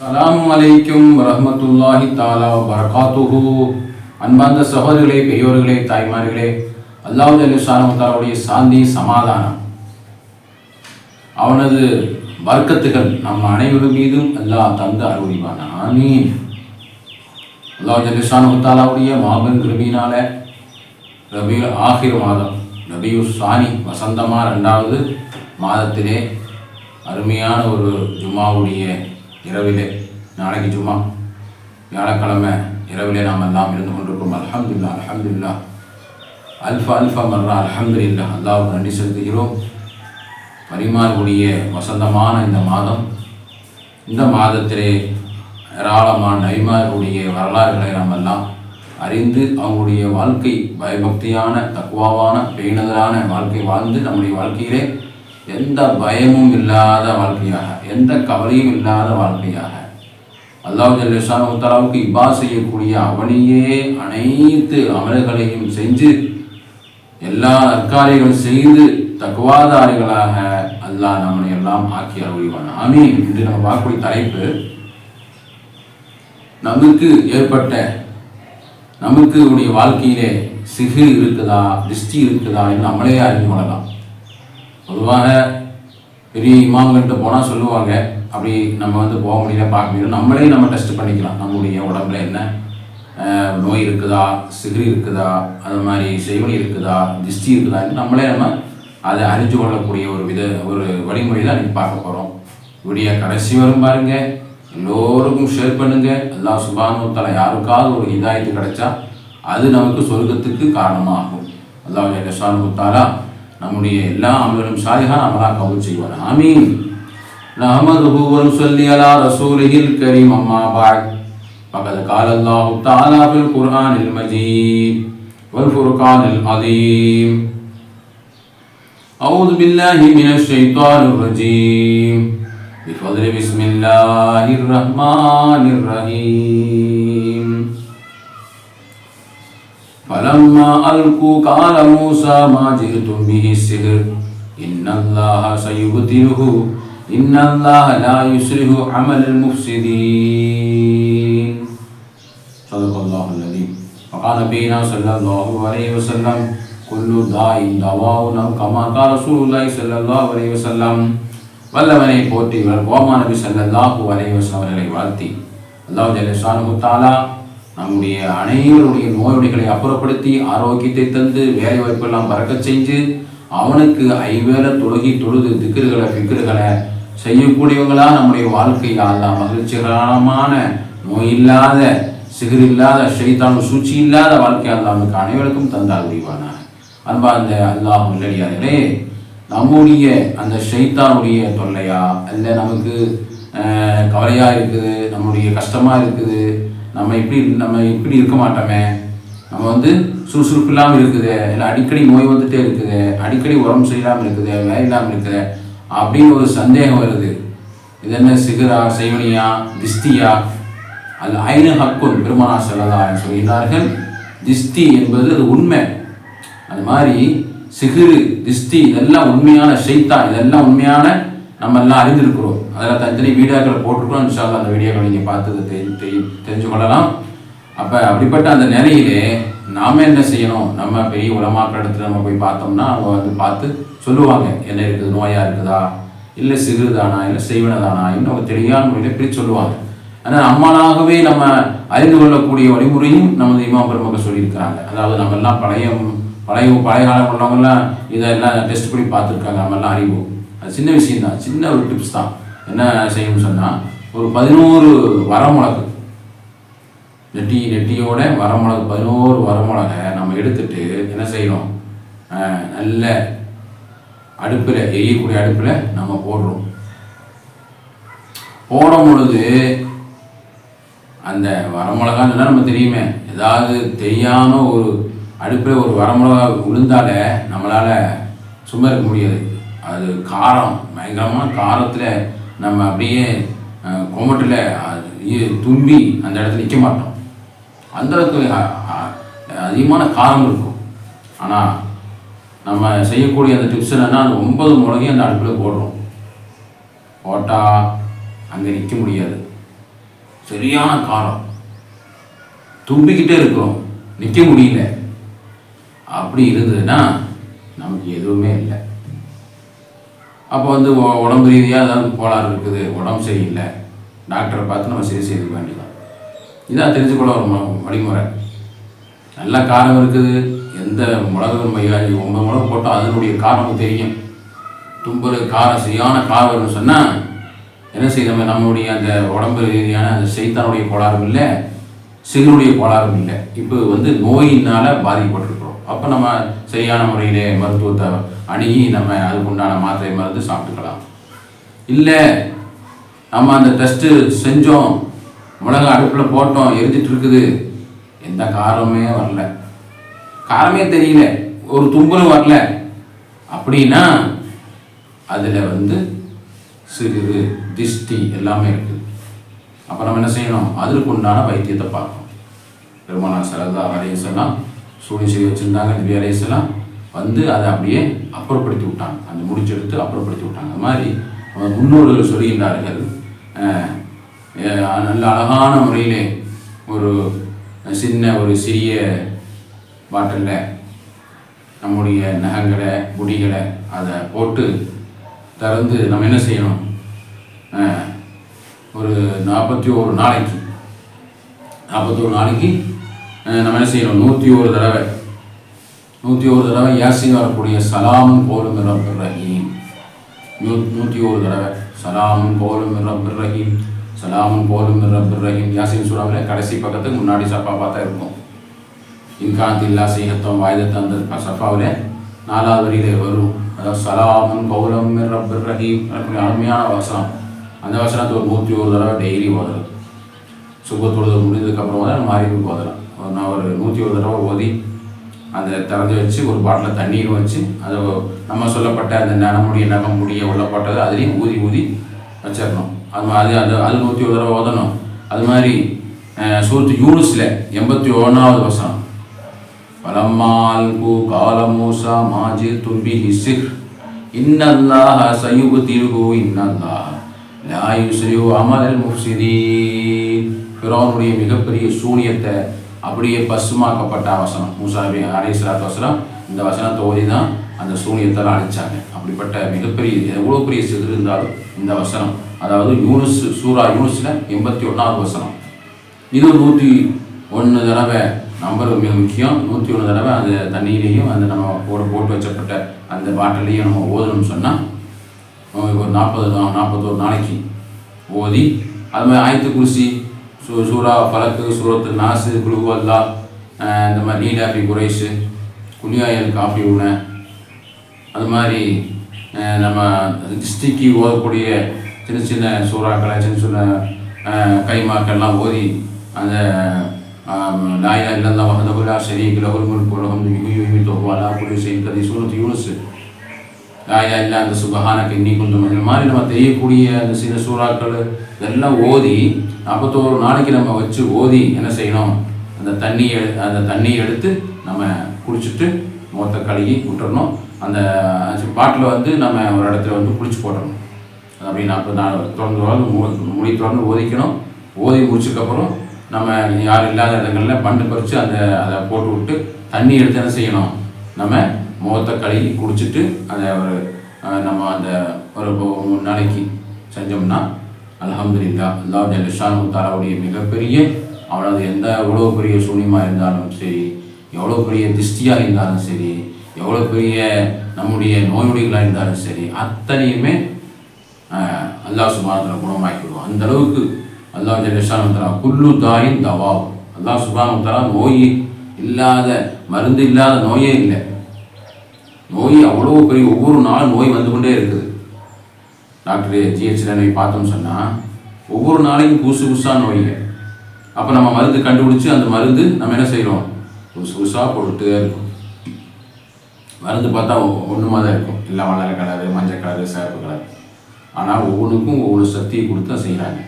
அலாம் அலைக்கும் வரஹமத்துல்லாஹி தாலா வரகாத்துஹு அன்பார்ந்த சகோதரிகளே பெரியோர்களே தாய்மார்களே அல்லாஹ் அலிசானவத்தாருடைய சாந்தி சமாதானம். அவனது வர்க்கத்துகள் நம் அனைவரும் மீதும் அல்லாஹ் தந்து அருள்வான். ஆமீன். அல்லாஹ் அலிசானவத்தாலாவுடைய மாபெரும் கிருபியினால ரபியுல் ஆகிர் மாதம் ரபியு சாணி வசந்தமா ரெண்டாவது மாதத்திலே அருமையான ஒரு ஜும்மாவுடைய இரவிலே நாளைக்கு ஜுமா வியாழக்கிழமை இரவிலே நாம் எல்லாம் இருந்து கொண்டிருக்கோம். அலமதுல்லா அலமதுல்லா அல்ஃபா அல்ஃபா மர்ரா அல்ஹம்துலில்லாஹ். அல்லாவுக்கு நன்றி செலுத்துகிறோம். பரிமாறக்கூடிய வசந்தமான இந்த மாதம் இந்த மாதத்திலே ஏராளமான நபிமார்களுடைய வரலாறுகளை நாம் எல்லாம் அறிந்து அவங்களுடைய வாழ்க்கை பயபக்தியான தக்குவாவான பேணுதலான வாழ்க்கை வாழ்ந்து நம்முடைய வாழ்க்கையிலே எந்த பயமும் இல்லாத வாழ்க்கையாக எந்த கவலையும் இல்லாத வாழ்க்கையாக. அல்லாஹ் ஜல்லிஷான் உத்தரவுக்கு இபா செய்யக்கூடிய அவனையே அனைத்து அமல்களையும் செஞ்சு எல்லா நற்காரியங்களும் செய்து தக்குவாதாரிகளாக அல்லாஹ் நம்மளை எல்லாம் ஆக்கி அருள்வான். ஆமீன். என்று நம்ம பார்க்கக்கூடிய தலைப்பு நமக்கு ஏற்பட்ட நமக்கு உடைய வாழ்க்கையிலே சிகு இருக்குதா திருஷ்டி இருக்குதா என்று நம்மளே அறிந்து கொள்ளலாம். பொதுவாக பெரிய இமாம்கிட்ட போனால் சொல்லுவாங்க அப்படி நம்ம வந்து போக முடியல பார்க்க முடியல. நம்மளே நம்ம டெஸ்ட் பண்ணிக்கலாம். நம்மளுடைய உடம்புல என்ன? நோய் இருக்குதா? சிகிரி இருக்குதா? அது மாதிரி செய்வனி இருக்குதா? திஷ்டி இருக்குதா? நம்மளே நம்ம அதை அறிஞ்சு கொள்ளக்கூடிய ஒரு வித ஒரு வழிமுறை தான் நீங்கள் பார்க்க போகிறோம் இப்படியே கடைசி வரும் பாருங்க. எல்லோருக்கும் ஷேர் பண்ணுங்க. எல்லா சுபானு தலை யாருக்காவது ஒரு இதாயத்து கிடைச்சா அது நமக்கு சொர்க்கத்துக்கு காரணமாகும். அல்லாஹ் ஜெயசானு தாலா நம்முடைய எல்லா அமல்களும் சாலிகான அமலா கவுல் செய்வார் ஆமீன் نحمده ونصلي على رسوله الكريم أما بعد فقد قال الله تعالى في القرآن المجيد والفرقان العظيم أعوذ بالله من الشيطان الرجيم بفضل بسم الله الرحمن الرحيم فلما ألقوا قال موسى ما جئتم به السحر إن الله سيبطله إن الله لا يصلح عمل المفسدين صدق الله العظيم وقال نبينا صلى الله عليه وسلم كل داء دواء أو كما قال رسول الله صلى الله عليه وسلم வல்லவனை போற்றி கோமா நபி ஸல்லல்லாஹு அலைஹி வஸல்லம் அவர்களை வாழ்த்தி அல்லாஹ் ஜல்லஷானு தாலா நம்முடைய அனைவருடைய நோயுடைகளை அப்புறப்படுத்தி ஆரோக்கியத்தை தந்து வேலை வாய்ப்பெல்லாம் பறக்க செஞ்சு அவனுக்கு ஐவேளை தொழுகி தொழுது திக்கிறுகளை ஃபிக்கிறுகளை செய்யக்கூடியவங்களா நம்முடைய வாழ்க்கையில் அல்லா மகிழ்ச்சிகரமான நோய் இல்லாத சிகிர் இல்லாத ஷைத்தான சூழ்ச்சி இல்லாத வாழ்க்கை அல்லாமுக்கு அனைவருக்கும் தந்தால் முடிவானா அன்பா அந்த அல்லாஹ் இல்லடியார்களே நம்முடைய அந்த ஷைத்தானுடைய தொல்லையா? இல்லை நமக்கு கவலையாக இருக்குது நம்முடைய கஷ்டமாக இருக்குது நம்ம இப்படி நம்ம இப்படி இருக்க மாட்டோமே. நம்ம வந்து சுறுசுறுப்பு இல்லாமல் இருக்குது. இல்லை அடிக்கடி நோய் வந்துட்டே இருக்குது. அடிக்கடி உடம்பு சரியில்லாமல் இருக்குது. வேலை இல்லாமல் இருக்குது. அப்படின்னு ஒரு சந்தேகம் வருது. இது என்ன சிகரா செய்வனியா திஸ்தியா அது ஐன ஹக்குன் பெருமானா செல்லதா சொல்கிறார்கள் திஸ்தி என்பது அது உண்மை. அது மாதிரி சிகிரு திஸ்தி இதெல்லாம் உண்மையான ஷைத்தான். இதெல்லாம் உண்மையான நம்ம எல்லாம் அறிந்திருக்கிறோம். அதில் தனித்தனி வீடியோக்களை போட்டிருக்கோம் இன்ஷால்லா அந்த வீடியோக்களை நீங்கள் பார்த்து தெரியும் தெரி தெரிஞ்சு கொள்ளலாம் அப்போ அப்படிப்பட்ட அந்த நிலையிலே நாம என்ன செய்யணும்? நம்ம பெரிய உலமாக்கிற இடத்துல நம்ம போய் பார்த்தோம்னா அவங்க வந்து பார்த்து சொல்லுவாங்க. என்ன இருக்குது? நோயாக இருக்குதா? இல்லை சிறுதானா? இல்லை செய்வனதானா? இன்னும் அவங்க தெளிவான முறையில் பிரித்து சொல்லுவாங்க. ஆனால் நம்மளாகவே நம்ம அறிந்து கொள்ளக்கூடிய வழிமுறையும் நமது இமாம் பெருமக்கள் சொல்லியிருக்கிறாங்க. அதாவது நம்ம எல்லாம் பழைய பழைய பழைய காலம் உள்ளவங்கெல்லாம் இதெல்லாம் டெஸ்ட் பண்ணி பார்த்துருக்காங்க. நம்ம எல்லாம் அறிவோம். அது சின்ன விஷயம் தான் சின்ன ஒரு டிப்ஸ் தான். என்ன செய்யணும்னு சொன்னால் ஒரு பதினோரு வரமிளகு. நெட்டி நெட்டியோட வரமிளகு பதினோரு வரமிளகை நம்ம எடுத்துட்டு என்ன செய்யணும்? நல்ல அடுப்பில் எரியக்கூடிய அடுப்பில் நம்ம போடுறோம். போடும் பொழுது அந்த வரமிளகான்னு சொன்னா நம்ம தெரியுமே ஏதாவது தெரியாமல் ஒரு அடுப்பில் ஒரு வரமிளகா விழுந்தாலே நம்மளால் சும்மா இருக்க முடியாது. அது காரம் பயங்கரமான காரத்தில் நம்ம அப்படியே கொமட்டில் தும்பி அந்த இடத்துல நிற்க மாட்டோம். அந்த இடத்துல அதிகமான காரம் இருக்கும். ஆனால் நம்ம செய்யக்கூடிய அந்த டிப்ஸ் என்னென்னா அந்த ஒன்பது மிளகையும் அந்த அடுப்பில் போடுறோம். போட்டால் அங்கே நிற்க முடியாது. சரியான காரம். தும்பிக்கிட்டே இருக்கிறோம். நிற்க முடியல. அப்படி இருந்ததுன்னா நமக்கு எதுவுமே இல்லை. அப்போ வந்து உடம்பு ரீதியாக ஏதாவது கோளாறு இருக்குது உடம்பு சரியில்லை டாக்டரை பார்த்து நம்ம சரி செய்துக்க வேண்டியதான் இதான் தெரிஞ்சுக்கொள்ள ஒரு வழிமுறை. நல்ல காரம் இருக்குது எந்த மிளகு மையாஜி ஒன்பது மிளகு போட்டால் அதனுடைய காரணம் தெரியும். தும்புற காரம் சரியான காரம்னு சொன்னால் என்ன செய்யணும் நம்மளுடைய அந்த உடம்பு ரீதியான அந்த செய்தானுடைய கோளாறும் இல்லை சிறுனுடைய கோளாறும் இல்லை. இப்போ வந்து நோயினால் பாதிக்கப்பட்டிருக்கிறோம். அப்போ நம்ம சரியான முறையிலே மருத்துவத்தை அணுகி நம்ம அதுக்குண்டான மாத்திரை மருந்து சாப்பிட்டுக்கலாம். இல்லை நம்ம அந்த டெஸ்ட்டு செஞ்சோம். மிளகு அடுப்பில் போட்டோம் எரிஞ்சிட்டு இருக்குது. எந்த காரமே வரல. காரமே தெரியல. ஒரு தும்பலும் வரல. அப்படின்னா அதில் வந்து சிறு திஷ்டி எல்லாமே இருக்குது அப்போ நம்ம என்ன செய்யணும்? அதற்கு உண்டான வைத்தியத்தை பார்க்கணும். பெருமானா சரதா அலையசெல்லாம் சூழ்நிலை செய்து வச்சுருந்தாங்க திவ்ய அலையசெல்லாம் வந்து அதை அப்படியே அப்புறப்படுத்தி விட்டாங்க அந்த முடிச்செடுத்து அப்புறப்படுத்தி விட்டாங்க அது மாதிரி முன்னோர்கள் சொல்கின்றார்கள். நல்ல அழகான முறையிலே ஒரு சின்ன ஒரு சிறிய பாட்டிலில் நம்முடைய நகங்களை முடிகளை அதை போட்டு திறந்து நம்ம என்ன செய்யணும்? ஒரு நாற்பத்தி ஒரு நாளைக்கு நாற்பத்தோரு நாளைக்கு நம்ம என்ன செய்யணும்? நூற்றி ஒரு தடவை நூற்றி ஒரு தடவை யாசின் வரக்கூடிய சலாமும் போலும் ரப்பர் ரஹீம். நூ நூற்றி ஒரு தடவை சலாமும் போலும் ரப்பர் ரஹீம். சலாமும் போலும் ரப்பர் ரஹீம். யாசின் சூறாவில் கடைசி பக்கத்துக்கு முன்னாடி சப்பா பார்த்தா இருக்கும். இன்காந்தில்லா இல்லா செய்யத்தம் வாய்தத்தை அந்த சஃபாவில் நாலாவது வரியிலே வரும். அதாவது சலாமும் கௌலம் ரப்பர் ரஹீம். அருமையான வசனம். அந்த வசனத்தை ஒரு நூற்றி ஒரு தடவை டெய்லி ஓதுறது. சுபத்தொழுது முடிஞ்சதுக்கப்புறம் தான் நம்ம அறிவு ஓதலாம் ஒரு நான் ஒரு நூற்றி ஒரு தடவை ஓதி அந்த திறந்து வச்சு ஒரு பாட்டில் தண்ணீர் வச்சு அதை நம்ம சொல்லப்பட்ட அந்த நனமுடிய நகமுடிய நகம் முடிய உள்ளப்பட்டது அதுலேயும் ஊதி ஊதி வச்சிடணும். அது அது அது அது நூற்றி ஒரு தடவை ஓதணும். அது மாதிரி சூர்த்து சூரத்து யூனுஸில் எண்பத்தி ஒன்றாவது வசனம். பலம்மால்கு கால காலமூசா மாஜி தும்பி ஹிசிர் இன்னல்லாஹ தீர்வு இன்னல்லாஹ. லாயு சயு அமலல் முஃப்சிதீன். ஃபிரௌனுடைய மிகப்பெரிய சூனியத்தை அப்படியே பசுமாக்கப்பட்ட வசனம். மூசாபி நபி வசனம் இந்த வசனத்தை ஓதி தான் அந்த சூனியத்தெல்லாம் அழிச்சாங்க. அப்படிப்பட்ட மிகப்பெரிய எவ்வளோ பெரிய சிறு இருந்தாலும் இந்த வசனம். அதாவது யூனுஸ் சூரா யூனுஸில் எண்பத்தி ஒன்றாவது வசனம். இது நூற்றி ஒன்று தடவை நம்பர் மிக முக்கியம். நூற்றி ஒன்று தடவை அந்த தண்ணியிலையும் அந்த நம்ம போட்டு போட்டு வச்சப்பட்ட அந்த பாட்டிலையும் நம்ம ஓதணும்னு சொன்னால் ஒரு நாற்பது நாற்பத்தோரு நாளைக்கு ஓதி அது மாதிரி ஆயத்து குருசி சூ சூரா பலக்கு சூரத்து நாசு குழுவு அல்லா இந்த மாதிரி நீடாபி குறைஸு குனியாயல் காஃபி உண அது மாதிரி நம்ம டிஸ்டிக்கு ஓதக்கூடிய சின்ன சின்ன சூறாக்களை சின்ன சின்ன கைமாக்கள்லாம் ஓதி அந்த நாயா லாயிலா இல்லல்லா வஹதஹுலா ஷரீக் லஹுல் முல்கு வ லஹுல் யுஹ்யி வ யுமீத்து குல்லி ஷைஇன் கதீர் யூனுஸ் லாயிலா இல்லா அந்த சுபஹானக கிண்ணி குந்தும் இந்த மாதிரி நம்ம தெரியக்கூடிய அந்த சில சூறாக்கள் இதெல்லாம் ஓதி நாற்பத்தோரு நாளைக்கு நம்ம வச்சு ஓதி என்ன செய்யணும் அந்த தண்ணியை எடு அந்த தண்ணியை எடுத்து நம்ம குடிச்சிட்டு முகத்தை கழுகி விட்டுறணும். அந்த பாட்டில் வந்து நம்ம ஒரு இடத்துல வந்து குளிச்சு போடணும் அப்படி நாற்பது நாள் தொடர்ந்து தொடர்ந்து மு- முடி தொடர்ந்து ஓதிக்கணும். ஓதி முடிச்சதுக்கப்புறம் நம்ம யாரும் இல்லாத இடங்களில் பண்டு பறித்து அந்த அதை போட்டு விட்டு தண்ணி எடுத்து என்ன செய்யணும்? நம்ம முகத்தை கழுகி குடிச்சிட்டு அதை ஒரு நம்ம அந்த ஒரு மூணு நாளைக்கு செஞ்சோம்னா அலமதுல்லா அல்லாஹ் ஜல்லிஷானு தாராவுடைய மிகப்பெரிய அவனது எந்த எவ்வளோ பெரிய சூன்யமாக இருந்தாலும் சரி எவ்வளோ பெரிய திஷ்டியாக இருந்தாலும் சரி எவ்வளோ பெரிய நம்முடைய நோயுடிகளாக இருந்தாலும் சரி அத்தனையுமே அல்லாஹ் சுபானத்தில் குணமாக்கிடுவோம் அந்த அளவுக்கு அல்லாஹ் ஜல்லிஷானு தலா குல்லு தாயின் தவாவும் அல்லாஹ் சுபானு தலா நோய் இல்லாத மருந்து இல்லாத நோயே இல்லை. நோய் அவ்வளோ பெரிய ஒவ்வொரு நாளும் நோய் வந்து கொண்டே இருக்குது. டாக்டர் ஜிஹெச்சில் நோய் பார்த்தோம்னு சொன்னால் ஒவ்வொரு நாளைக்கும் புதுசு புதுசாக நோய்ங்க. அப்போ நம்ம மருந்து கண்டுபிடிச்சி அந்த மருந்து நம்ம என்ன செய்கிறோம் புதுசு புதுசாக போட்டுகிட்டே இருக்கும். மருந்து பார்த்தா ஒன்றுமா தான் இருக்கும். இல்லை வளர கலரு மஞ்சள் கலரு சிறப்பு கலர். ஆனால் ஒவ்வொன்றுக்கும் ஒவ்வொரு சக்தியை கொடுத்து தான் செய்கிறாங்க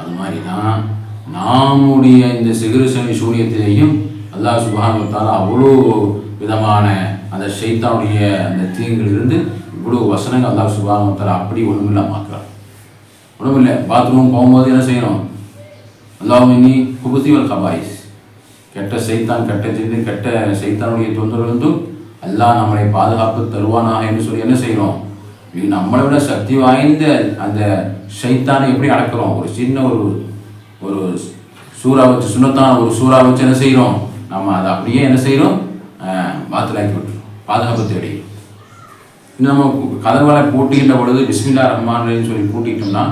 அது மாதிரி தான் நாமுடைய இந்த சிகிரு சனி அல்லா அல்லாஹ் சுபானுவத்தால் அவ்வளோ விதமான அந்த ஷைத்தானுடைய அந்த தீங்கிலிருந்து இவ்வளோ வசனங்கள் அல்லாஹ் சுபானுவத்தால் அப்படி ஒன்றுமில்ல மாற்றுறான் ஒன்றுமில்லை பாத்ரூம் போகும்போது என்ன செய்யணும்? அல்லாஹினி குபுத்திவல் கபாயிஸ். கெட்ட செய்தான் கெட்ட செய்து கெட்ட செய்தானுடைய தொந்தரவு அல்லாஹ் நம்மளை பாதுகாப்பு தருவானாக என்று சொல்லி என்ன செய்கிறோம் நம்மளை விட சக்தி வாய்ந்த அந்த சைத்தானை எப்படி அடக்கிறோம்? ஒரு சின்ன ஒரு ஒரு சூறா வச்சு சுண்ணத்தான ஒரு சூறா வச்சு என்ன செய்கிறோம் நம்ம அதை அப்படியே என்ன செய்கிறோம் பாத்திராக்கி விட்டுரும் பாதுகாப்பு தேடி. நம்ம கதவுகளை பூட்டுகின்ற பொழுது பிஸ்மில்லா ரஹ்மான் சொல்லி பூட்டிக்கிட்டோம்னா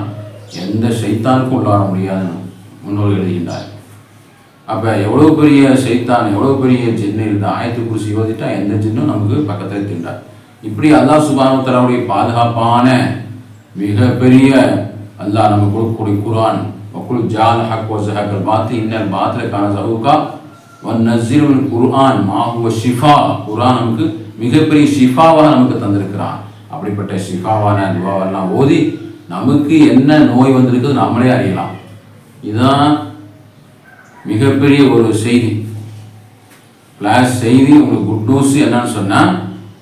எந்த சைத்தானுக்கும் உள்ளார முடியாதுன்னு முன்னோர்கள் எழுதுகின்றார். அப்போ எவ்வளோ பெரிய சைத்தான் எவ்வளோ பெரிய ஜின்னு இருந்தால் ஆயத்து குறிச்சி ஓதிட்டா எந்த ஜின்னும் நமக்கு பக்கத்தில் தின்றார். இப்படி அல்லா சுபானுத்தலாவுடைய பாதுகாப்பான மிகப்பெரிய அல்லாஹ் நம்ம கொடுக்கக்கூடிய குரான் வக்குல் ஜால் ஹக் வசஹக்கல் பாத்து இன்னல் பாத்தில் சவுக்கா நசீருல் குர்ஆன் மாஹுவ ஷிஃபா. குரான் நமக்கு மிகப்பெரிய ஷிஃபாவாக நமக்கு தந்திருக்கிறான். அப்படிப்பட்ட ஷிஃபாவான துவாவெல்லாம் ஓதி நமக்கு என்ன நோய் வந்திருக்குது நம்மளே அறியலாம். இதுதான் மிகப்பெரிய ஒரு செய்தி. கிளாஸ் செய்தி உங்களுக்கு குட் நியூஸ் என்னன்னு சொன்னால்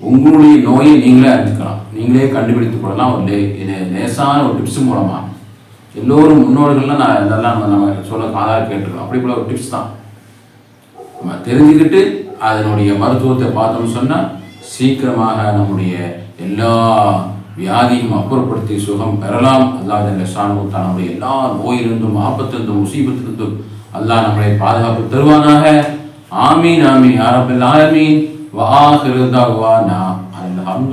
உங்களுடைய நோயை நீங்களே அறிஞ்சுக்கலாம். நீங்களே கண்டுபிடித்து கொள்ளலாம். ஒரு லே லேசான ஒரு டிப்ஸ் மூலமாக எல்லோரும் முன்னோர்கள்லாம் நான் இதெல்லாம் நம்ம சொல்ல காதாக கேட்டுருக்கோம். அப்படி போல ஒரு டிப்ஸ் தான். நம்ம தெரிஞ்சுக்கிட்டு அதனுடைய மருத்துவத்தை பார்த்தோம்னு சொன்னால் சீக்கிரமாக நம்முடைய எல்லா வியாதியும் அப்புறப்படுத்தி சுகம் பெறலாம். அல்லாத அல்லாஹ் தன்னுடைய எல்லா நோயிலிருந்தும் ஆபத்திலிருந்தும் முசீபத்திலிருந்தும் அல்லாஹ் நம்மளை பாதுகாப்பு தருவானாக. ஆமீன் ஆமீன் யாரபில் ஆமீன் நான் அந்த அல்ஹம்துலில்லாஹ்.